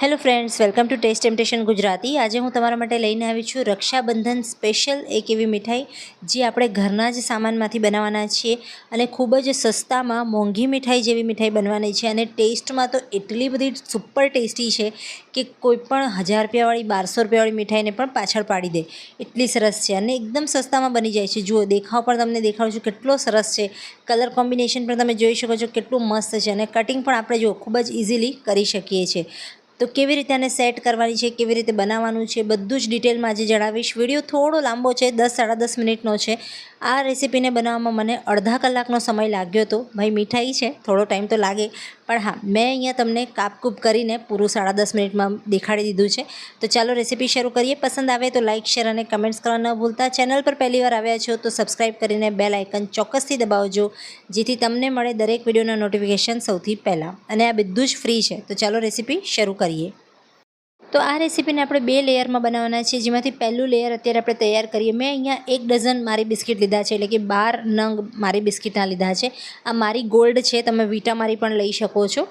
Hello friends welcome to taste temptation Gujarati આજે હું તમારા માટે લઈને આવી છું રક્ષાબંધન સ્પેશિયલ એક એવી મીઠાઈ, જે આપણે ઘરના જ સામાનમાંથી બનાવવાના છીએ અને ખૂબ જ સસ્તામાં મોંઘી મીઠાઈ જેવી મીઠાઈ બનવાની છે અને ટેસ્ટમાં તો એટલી બધી સુપર ટેસ્ટી છે કે કોઈ પણ હજાર રૂપિયાવાળી, બારસો રૂપિયાવાળી મીઠાઈને પણ પાછળ પાડી દે. એટલી સરસ છે અને એકદમ સસ્તામાં બની જાય છે. જુઓ, દેખાવ પણ તમને દેખાડું છું કેટલો સરસ છે. કલર કોમ્બિનેશન પણ તમે જોઈ શકો છો, કેટલું મસ્ત છે અને કટિંગ પણ આપણે જો ખૂબ જ ઇઝીલી કરી શકીએ છીએ. તો કેવી રીતે આને સેટ કરવાની છે, કેવી રીતે બનાવવાનું છે, બધું જ ડિટેલમાં આજે જણાવીશ. વીડિયો થોડો લાંબો છે, દસ સાડા દસ મિનિટનો છે. આ રેસીપીને બનાવવામાં મને અડધા કલાકનો સમય લાગ્યો હતો. ભાઈ મીઠાઈ છે, થોડો ટાઈમ તો લાગે. પણ હા, મેં અહીંયા તમને કાપકૂપ કરીને પૂરું સાડા દસ મિનિટમાં દેખાડી દીધું છે. તો ચાલો રેસીપી શરૂ કરીએ. પસંદ આવે તો લાઇક શેર અને કમેન્ટ્સ કરવા ન ભૂલતા. ચેનલ પર પહેલી વાર આવ્યા છો તો સબસ્ક્રાઈબ કરીને બેલ આઇકન ચોક્કસથી દબાવજો, જેથી તમને મળે દરેક વિડીયોના નોટિફિકેશન સૌથી પહેલાં. અને આ બધું જ ફ્રી છે. તો ચાલો રેસીપી શરૂ કરીએ. તો આ રેસીપીને આપણે બે લેયરમાં બનાવવાના છે. જેમાંથી પહેલું લેયર અત્યારે આપણે તૈયાર કરીએ. મેં અહીંયા એક ડઝન મારી બિસ્કિટ લીધા છે. એટલે કે બાર નંગ મારી બિસ્કિટના લીધા છે. આ મારી ગોલ્ડ છે. તમે વિટા મારી પણ લઈ શકો છો.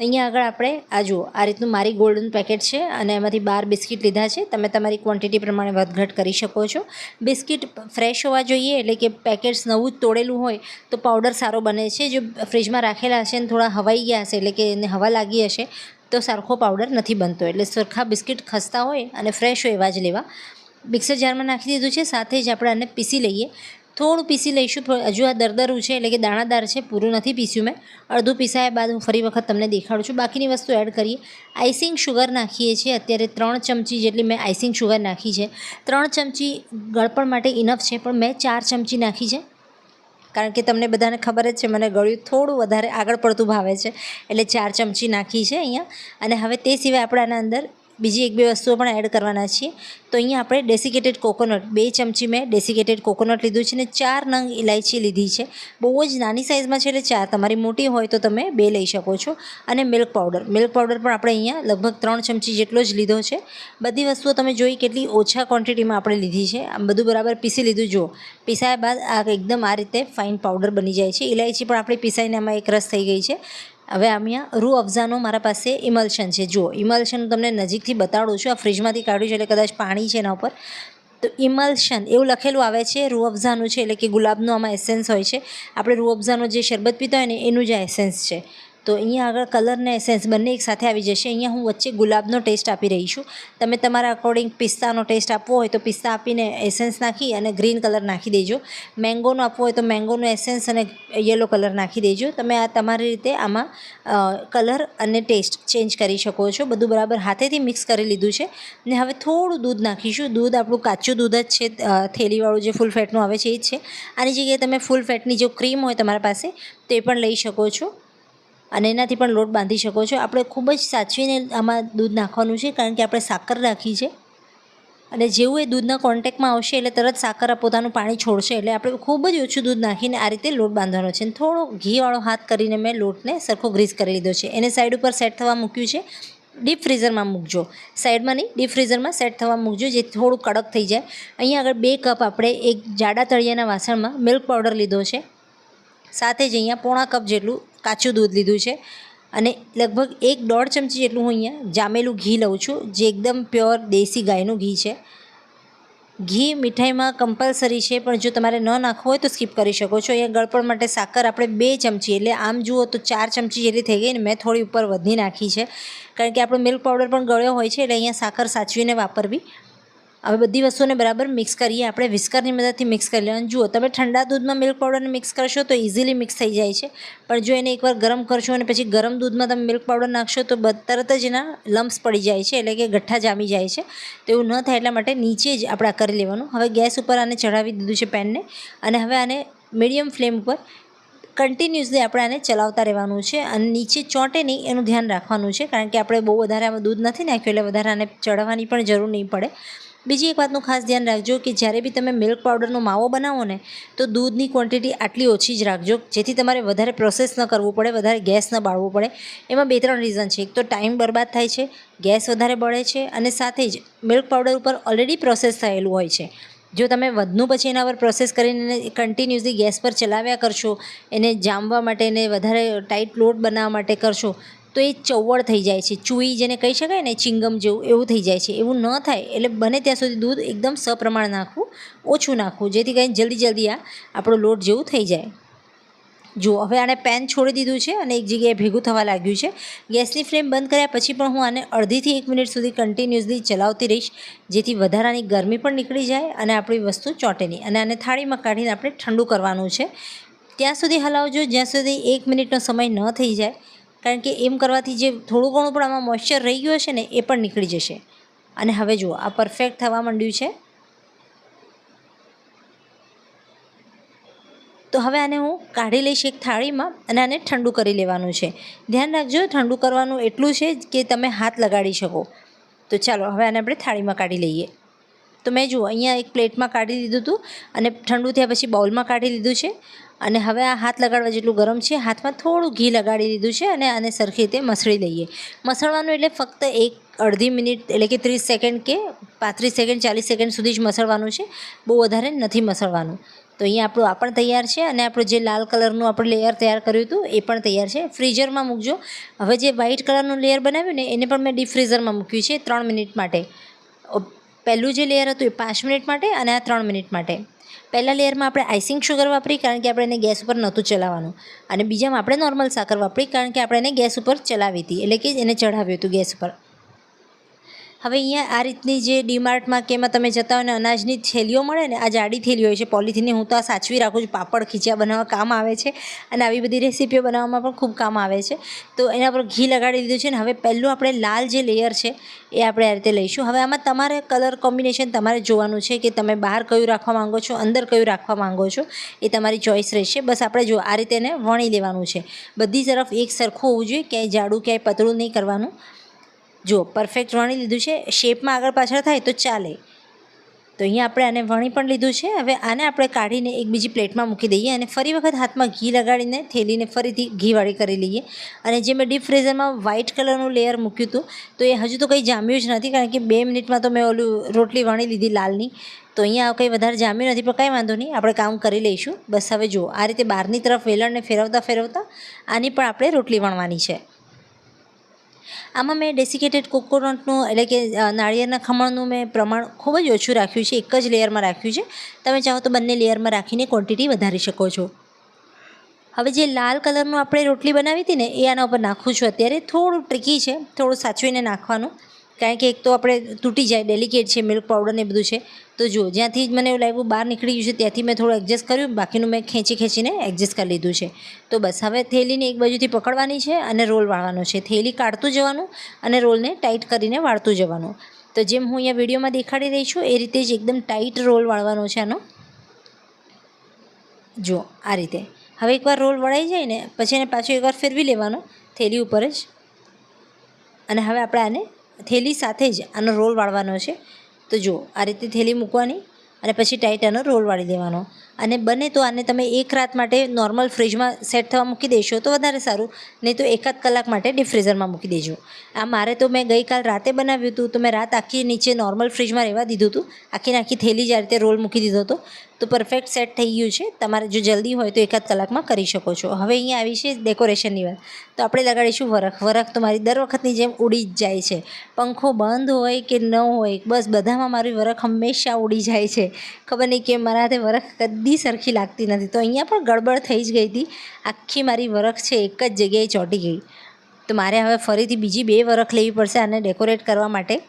અહીંયા આગળ આપણે, આ જુઓ, આ રીતનું મારી ગોલ્ડનું પેકેટ છે અને એમાંથી બાર બિસ્કિટ લીધા છે. તમે તમારી ક્વોન્ટિટી પ્રમાણે વધઘટ કરી શકો છો. બિસ્કિટ ફ્રેશ હોવા જોઈએ. એટલે કે પેકેટ્સ નવું જ તોડેલું હોય તો પાવડર સારો બને છે. જો ફ્રીજમાં રાખેલા હશે ને થોડા હવાઈ ગયા હશે, એટલે કે એને હવા લાગી હશે તો સરખો પાવડર નથી બનતો. એટલે સરખા બિસ્કિટ ખસતા હોય અને ફ્રેશ હોય એવા જ લેવા. મિક્સર જારમાં નાખી દીધું છે, સાથે જ આપણે આને પીસી લઈએ. થોડું પીસી લઈશું હજુ આ દરદરું છે, એટલે કે દાણાદાર છે, પૂરું નથી પીસ્યું મેં. અડધું પીસાયા બાદ હું ફરી વખત તમને દેખાડું છું. બાકીની વસ્તુ એડ કરીએ. આઈસિંગ શુગર નાખીએ છીએ. અત્યારે ત્રણ ચમચી જેટલી મેં આઈસિંગ શુગર નાખી છે. ત્રણ ચમચી ગળપણ માટે ઇનફ છે, પણ મેં ચાર ચમચી નાખી છે. કારણ કે તમને બધાને ખબર જ છે, મને ગળ્યું થોડું વધારે આગળ પડતું ભાવે છે. એટલે ચાર ચમચી નાખી છે અહીંયા. અને હવે તે સિવાય આપણે આના અંદર બીજી એક બે વસ્તુઓ પણ એડ કરવાના છીએ. તો અહીંયા આપણે ડેસિકેટેડ કોકોનટ બે ચમચી મેં ડેસિકેટેડ કોકોનટ લીધું છે અને ચાર નંગ ઇલાયચી લીધી છે. બહુ જ નાની સાઇઝમાં છે એટલે ચાર, તમારી મોટી હોય તો તમે બે લઈ શકો છો. અને મિલ્ક પાવડર મિલ્ક પાવડર પણ આપણે અહીંયા લગભગ ત્રણ ચમચી જેટલો જ લીધો છે. બધી વસ્તુઓ તમે જોઈ કેટલી ઓછા ક્વોન્ટિટીમાં આપણે લીધી છે. આમ બધું બરાબર પીસી લીધું, જુઓ. પીસાયા બાદ આ એકદમ આ રીતે ફાઇન પાવડર બની જાય છે. ઇલાયચી પણ આપણી પીસાઈને આમાં એક રસ થઈ ગઈ છે. હવે અહીંયા રૂ અફઝાનો મારા પાસે ઇમલ્શન છે. જુઓ, ઇમલ્શન તમને નજીકથી બતાડું છું. આ ફ્રીજમાંથી કાઢ્યું છે એટલે કદાચ પાણી છે એના ઉપર. તો ઇમલ્શન, એવું લખેલું આવે છે, રૂ અફઝાનું છે એટલે કે ગુલાબનું આમાં એસેન્સ હોય છે. આપણે રૂ અફઝાનો જે શરબત પીતા હોય ને એનું જ આ એસેન્સ છે. તો અહીંયા આગળ કલર ને એસેન્સ બંને એક સાથે આવી જશે. અહીંયા હું વચ્ચે ગુલાબનો ટેસ્ટ આપી રહી છું. તમે તમારા અકોર્ડિંગ પિસ્તાનો ટેસ્ટ આપવો હોય તો પિસ્તા આપીને એસેન્સ નાખી અને ગ્રીન કલર નાખી દેજો. મેંગોનો આપવો હોય તો મેંગોનો એસેન્સ અને યલો કલર નાખી દેજો. તમે આ તમારી રીતે આમાં કલર અને ટેસ્ટ ચેન્જ કરી શકો છો. બધું બરાબર હાથેથી મિક્સ કરી લીધું છે. ને હવે થોડું દૂધ નાખીશું. દૂધ આપણું કાચું દૂધ જ છે. થેલીવાળું જે ફૂલ ફેટનું આવે છે એ જ છે. આની જગ્યાએ તમે ફૂલ ફેટની જો ક્રીમ હોય તમારા પાસે, તે પણ લઈ શકો છો. અને એનાથી પણ લોટ બાંધી શકો છો. આપણે ખૂબ જ સાચવીને આમાં દૂધ નાખવાનું છે, કારણ કે આપણે સાકર રાખી છે. અને જેવું એ દૂધના કોન્ટેક્ટમાં આવશે, એટલે તરત સાકર પોતાનું પાણી છોડશે, એટલે આપણે ખૂબ જ ઓછું દૂધ નાખીને આ રીતે લોટ બાંધવાનો છે. અને થોડો ઘીવાળો હાથ કરીને મેં લોટને સરખો ગ્રીસ કરી લીધો છે. એને સાઈડ ઉપર સેટ થવા મૂક્યું છે. ડીપ ફ્રીઝરમાં મૂકજો. સાઈડમાં નહીં ડીપ ફ્રીઝરમાં સેટ થવા મૂકજો, જે થોડું કડક થઈ જાય. અહીંયા આગળ બે કપ આપણે એક જાડા તળિયાના વાસણમાં મિલ્ક પાવડર લીધો છે. સાથે જ અહીંયા પોણા કપ જેટલું કાચું દૂધ લીધું છે. અને લગભગ એક દોઢ ચમચી જેટલું હું અહીંયા જામેલું ઘી લઉં છું, જે એકદમ પ્યોર દેશી ગાયનું ઘી છે. ઘી મીઠાઈમાં કમ્પલસરી છે, પણ જો તમારે ન નાખવું હોય તો સ્કીપ કરી શકો છો. અહીંયા ગળપણ માટે સાકર આપણે બે ચમચી, એટલે આમ જુઓ તો ચાર ચમચી જેટલી થઈ ગઈ ને મેં થોડી ઉપર વધી નાખી છે. કારણ કે આપણો મિલ્ક પાવડર પણ ગળ્યો હોય છે, એટલે અહીંયા સાકર સાચવીને વાપરવી હવે બધી વસ્તુને બરાબર મિક્સ કરીએ. આપણે વિસ્કરની મદદથી મિક્સ કરી લેવાનું. જુઓ, તમે ઠંડા દૂધમાં મિલ્ક પાવડરને મિક્સ કરશો તો ઇઝીલી મિક્સ થઈ જાય છે. પણ જો એને એકવાર ગરમ કરશો અને પછી ગરમ દૂધમાં તમે મિલ્ક પાવડર નાખશો તો તરત જ એના લમ્સ પડી જાય છે. એટલે કે ગઠ્ઠા જામી જાય છે. તો એવું ન થાય એટલા માટે નીચે જ આપણે કરી લેવાનું. હવે ગેસ ઉપર આને ચઢાવી દીધું છે પેનને. અને હવે આને મીડિયમ ફ્લેમ ઉપર કન્ટિન્યુઅસલી આપણે આને ચલાવતા રહેવાનું છે. અને નીચે ચોંટે નહીં, એનું ધ્યાન રાખવાનું છે. કારણ કે આપણે બહુ વધારે આમાં દૂધ નથી નાખ્યું એટલે વધારે આને ચડાવવાની પણ જરૂર નહીં પડે. બીજી એક વાતનું ખાસ ધ્યાન રાખજો કે જ્યારે બી તમે મિલ્ક પાવડરનો માવો બનાવો ને, તો દૂધની ક્વોન્ટિટી આટલી ઓછી જ રાખજો, જેથી તમારે વધારે પ્રોસેસ ન કરવું પડે, વધારે ગેસ ન બાળવું પડે. એમાં બે ત્રણ રીઝન છે. એક તો ટાઈમ બરબાદ થાય છે ગેસ વધારે બળે છે અને સાથે જ મિલ્ક પાવડર ઉપર ઓલરેડી પ્રોસેસ થયેલું હોય છે. જો તમે વધનું પછી એના પર પ્રોસેસ કરીને કન્ટિન્યુઅસલી ગેસ પર ચલાવ્યા કરશો, એને જામવા માટે એને વધારે ટાઈટ લોટ બનાવવા માટે કરશો તો એ ચવડ થઈ જાય છે. ચૂઈ જેને કહી શકાય ને, ચિંગમ જેવું, એવું થઈ જાય છે. એવું ન થાય, એટલે બને ત્યાં સુધી દૂધ એકદમ સપ્રમાણ નાખવું, ઓછું નાખવું, જેથી કરીને જલ્દી જલ્દી આ આપણો લોટ જેવું થઈ જાય. જુઓ હવે આને પેન છોડી દીધું છે અને એક જગ્યાએ ભેગું થવા લાગ્યું છે. ગેસની ફ્લેમ બંધ કર્યા પછી પણ હું આને અડધીથી એક મિનિટ સુધી કન્ટિન્યુઅસલી ચલાવતી રહીશ, જેથી વધારાની ગરમી પણ નીકળી જાય અને આપણી વસ્તુ ચોંટે નહીં. અને આને થાળીમાં કાઢીને આપણે ઠંડુ કરવાનું છે. ત્યાં સુધી હલાવજો, જ્યાં સુધી એક મિનિટનો સમય ન થઈ જાય. કારણ કે એમ કરવાથી જે થોડું ઘણું પણ આમાં મોઇશ્ચર રહી ગયું હશે ને, એ પણ નીકળી જશે. અને હવે જુઓ, આ પરફેક્ટ થવા માંડ્યું છે. તો હવે આને હું કાઢી લઈશ એક થાળીમાં અને આને ઠંડુ કરી લેવાનું છે. ધ્યાન રાખજો, ઠંડુ કરવાનું એટલું છે કે તમે હાથ લગાડી શકો. તો ચાલો, હવે આને આપણે થાળીમાં કાઢી લઈએ. તો મેં જુઓ, અહીંયા એક પ્લેટમાં કાઢી લીધું હતું અને ઠંડુ થયા પછી બાઉલમાં કાઢી લીધું છે. અને હવે આ હાથ લગાડવા જેટલું ગરમ છે, હાથમાં થોડું ઘી લગાડી દીધું છે અને આને સરખી રીતે મસળી લઈએ. મસળવાનું એટલે ફક્ત એક અડધી મિનિટ એટલે કે ત્રીસ સેકન્ડ કે પાંત્રીસ સેકન્ડ, ચાલીસ સેકન્ડ સુધી જ મસળવાનું છે. બહુ વધારે નથી મસળવાનું. તો અહીંયા આપણું આ પણ તૈયાર છે અને આપણું જે લાલ કલરનું આપણે લેયર તૈયાર કર્યું હતું એ પણ તૈયાર છે. ફ્રીઝરમાં મૂકજો. હવે જે વ્હાઇટ કલરનું લેયર બનાવ્યું ને એને પણ મેં ડીપ ફ્રીઝરમાં મૂક્યું છે ત્રણ મિનિટ માટે. પહેલું જે લેયર હતું એ પાંચ મિનિટ માટે અને આ ત્રણ મિનિટ માટે. પહેલાં લેયરમાં આપણે આઇસિંગ શુગર વાપરી કારણ કે આપણે એને ગેસ ઉપર નહોતું ચલાવવાનું. અને બીજામાં આપણે નોર્મલ સાકર વાપરી કારણ કે આપણે એને ગેસ ઉપર ચલાવી હતી. એટલે કે એને ચઢાવ્યું હતું ગેસ ઉપર. હવે અહીંયા આ રીતની જે ડીમાર્ટમાં કે એમાં તમે જતા હોય ને અનાજની થેલીઓ મળે ને, આ જાડી થેલીઓ હોય છે, પોલિથીનની, હું તો આ સાચવી રાખું છું, પાપડ ખીચા બનાવવા કામ આવે છે અને આવી બધી રેસીપીઓ બનાવવામાં પણ ખૂબ કામ આવે છે. તો એના પર ઘી લગાડી દીધું છે ને, હવે પહેલું આપણે લાલ જે લેયર છે એ આપણે આ રીતે લઈશું. હવે આમાં તમારે કલર કોમ્બિનેશન તમારે જોવાનું છે કે તમે બહાર કયું રાખવા માંગો છો, અંદર કયું રાખવા માંગો છો, એ તમારી ચોઈસ રહેશે. બસ આપણે જો આ રીતે એને વણી લેવાનું છે. બધી તરફ એક સરખું હોવું જોઈએ, ક્યાંય જાડું, ક્યાંય પતળું નહીં કરવાનું. જુઓ પરફેક્ટ વણી લીધું છે. શેપમાં આગળ પાછળ થાય તો ચાલે. તો અહીંયા આપણે આને વણી પણ લીધું છે. હવે આને આપણે કાઢીને એક બીજી પ્લેટમાં મૂકી દઈએ અને ફરી વખત હાથમાં ઘી લગાડીને થેલીને ફરીથી ઘીવાળી કરી લઈએ. અને જે મેં ડીપ ફ્રીઝરમાં વ્હાઇટ કલરનું લેયર મૂક્યું હતું, તો એ હજુ તો કંઈ જામ્યું જ નથી, કારણ કે બે મિનિટમાં તો મેં ઓલું રોટલી વણી લીધી લાલની. તો અહીંયા કંઈ વધારે જામ્યું નથી, પણ કાંઈ વાંધો નહીં, આપણે કામ કરી લઈશું. બસ હવે જુઓ, આ રીતે બહારની તરફ વેલણને ફેરવતા ફેરવતા આની પણ આપણે રોટલી વણવાની છે. આમાં મેં ડેસિકેટેડ કોકોનટનું એટલે કે નાળિયેરના ખમણનું મેં પ્રમાણ ખૂબ જ ઓછું રાખ્યું છે, એક જ લેયરમાં રાખ્યું છે. તમે ચાહો તો બંને લેયરમાં રાખીને ક્વોન્ટિટી વધારી શકો છો. હવે જે લાલ કલરનું આપણે રોટલી બનાવી હતી ને, એ આના ઉપર નાખું છું. અત્યારે થોડું ટ્રિકી છે, થોડું સાચવીને નાખવાનું. કારણ કે એક તો આપણે તૂટી જાય ડેલિકેટ છે મિલ્ક પાવડર ને બધું છે. તો જુઓ, જ્યાંથી મને એવું લાગ્યું બહાર નીકળી ગયું છે, ત્યાંથી મેં થોડું એડજસ્ટ કર્યું, બાકીનું મેં ખેંચી ખેંચીને એડજસ્ટ કરી લીધું છે. તો બસ, હવે થેલીને એક બાજુથી પકડવાની છે અને રોલ વાળવાનો છે. થેલી કાઢતું જવાનું અને રોલને ટાઈટ કરીને વાળતું જવાનું. તો જેમ હું અહીંયા વિડીયોમાં દેખાડી રહી છું, એ રીતે જ એકદમ ટાઈટ રોલ વાળવાનો છે આનો. જુઓ, આ રીતે. હવે એકવાર રોલ વળાઈ જાય ને, પછી એને પાછું એકવાર ફેરવી લેવાનો, થેલી ઉપર જ. અને હવે આપણે આને થેલી સાથે જ આનો રોલ વાળવાનો છે. તો જુઓ, આ રીતે થેલી મૂકવાની અને પછી ટાઈટ આનો રોલ વાળી દેવાનો. અને બને તો આને તમે એક રાત માટે નોર્મલ ફ્રીજમાં સેટ થવા મૂકી દેશો તો વધારે સારું. નહીં તો એકાદ કલાક માટે ડીપ મૂકી દેજો. આ મારે તો મેં ગઈકાલ રાતે બનાવ્યું હતું, તો મેં રાત આખી નીચે નોર્મલ ફ્રીજમાં રહેવા દીધું હતું. આખી આખી થેલી જ આ રીતે રોલ મૂકી દીધો હતો. તો પરફેક્ટ સેટ થઈ ગયું છે. તમારે જો જલ્દી હોય તો એકાદ કલાકમાં કરી શકો છો. હવે અહીંયા આવી છે ડેકોરેશનની વાત. તો આપણે લગાડીશું વરખ. વરખ તો મારી દર વખતની જેમ ઉડી જ જાય છે. પંખો બંધ હોય કે ન હોય, બસ બધામાં મારી વરખ હંમેશા ઉડી જાય છે. ખબર નહીં કે મારા હાથે વરખ કદી સરખી લાગતી નથી. તો અહીંયા પણ ગડબડ થઈ જ ગઈ હતી. આખી મારી વરખ છે, એક જ જગ્યાએ ચોંટી ગઈ. તો મારે હવે ફરીથી બીજી બે વરખ લેવી પડશે આને ડેકોરેટ કરવા માટે.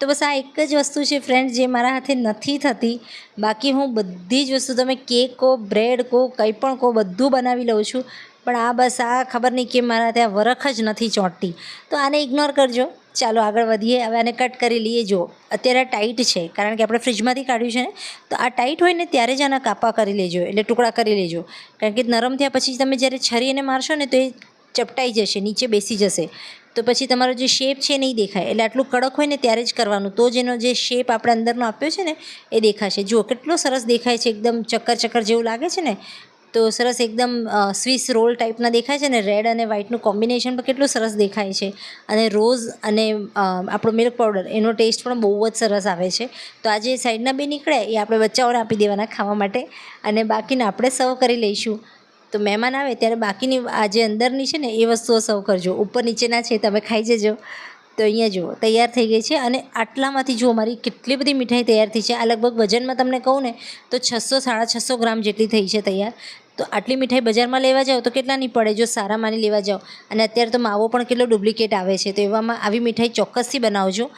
તો બસ આ એક જ વસ્તુ છે ફ્રેન્ડ જે મારા હાથે નથી થતી. બાકી હું બધી જ વસ્તુ તમે કેક કહો બ્રેડ કહો કંઈ પણ કહો બધું બનાવી લઉં છું. પણ આ બસ આ ખબર નહીં કે મારા ત્યાં વરખ જ નથી ચોંટતી. તો આને ઇગ્નોર કરજો. ચાલો આગળ વધીએ. હવે આને કટ કરી લઈએ. જો, અત્યારે ટાઈટ છે. કારણ કે આપણે ફ્રીજમાંથી કાઢ્યું છે ને, તો આ ટાઈટ હોય ને, ત્યારે જ આના કાપા કરી લેજો. એટલે ટુકડા કરી લેજો. કારણ કે નરમ થયા પછી તમે જ્યારે છરી એને મારશો ને, તો એ ચપટાઈ જશે, નીચે બેસી જશે. તો પછી તમારો જે શેપ છે નહીં દેખાય. એટલે આટલું કડક હોય ને, ત્યારે જ કરવાનું. તો જ એનો જે શેપ આપણે અંદરનો આપ્યો છે ને, એ દેખાશે. જુઓ કેટલો સરસ દેખાય છે. એકદમ ચક્કર ચક્કર જેવું લાગે છે ને તો સરસ એકદમ સ્વિસ રોલ ટાઈપના દેખાય છે ને રેડ અને વ્હાઇટનું કોમ્બિનેશન પણ કેટલું સરસ દેખાય છે. અને રોઝ અને આપણો મિલ્ક પાવડર એનો ટેસ્ટ પણ બહુ જ સરસ આવે છે. તો આજે સાઈડના બે નીકળે એ આપણે બચ્ચાઓને આપી દેવાના ખાવા માટે. અને બાકીને આપણે સર્વ કરી લઈશું. તો મહેમાન આવે, ત્યારે બાકીની આ જે અંદરની છે ને, એ વસ્તુઓ સર્વ કરજો. ઉપર નીચેના છે, તમે ખાઈ જજો. તો અહીંયા જુઓ, તૈયાર થઈ ગઈ છે. અને આટલામાંથી જુઓ, મારી કેટલી બધી મીઠાઈ તૈયાર થઈ છે. આ લગભગ વજનમાં તમને કહું ને, તો છસો, સાડા છસો ગ્રામ જેટલી થઈ છે તૈયાર. તો આટલી મીઠાઈ બજારમાં લેવા જાઓ તો કેટલાની પડે? જો સારા માની લેવા જાઓ. અને અત્યારે તો માવો પણ કેટલો ડુપ્લિકેટ આવે છે. તો એવામાં આવી મીઠાઈ ચોક્કસથી બનાવજો.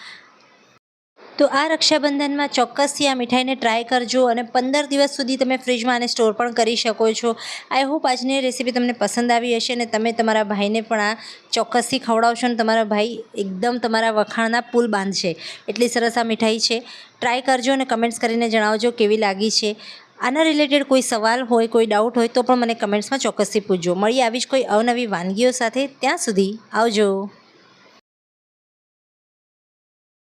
તો આ રક્ષાબંધનમાં ચોક્કસથી આ મીઠાઈને ટ્રાય કરજો અને પંદર દિવસ સુધી તમે ફ્રીજમાં આને સ્ટોર પણ કરી શકો છો. આઈ હોપ આજની રેસીપી તમને પસંદ આવી હશે અને તમે તમારા ભાઈને પણ આ ચોક્કસથી ખવડાવશો અને તમારા ભાઈ એકદમ તમારા વખાણના પુલ બાંધશે. એટલી સરસ આ મીઠાઈ છે. ટ્રાય કરજો અને કમેન્ટ્સ કરીને જણાવજો કેવી લાગી છે. આના રિલેટેડ કોઈ સવાલ હોય, કોઈ ડાઉટ હોય તો પણ મને કમેન્ટ્સમાં ચોક્કસથી પૂછજો. મળી આવી જ કોઈ અવનવી વાનગીઓ સાથે. ત્યાં સુધી આવજો.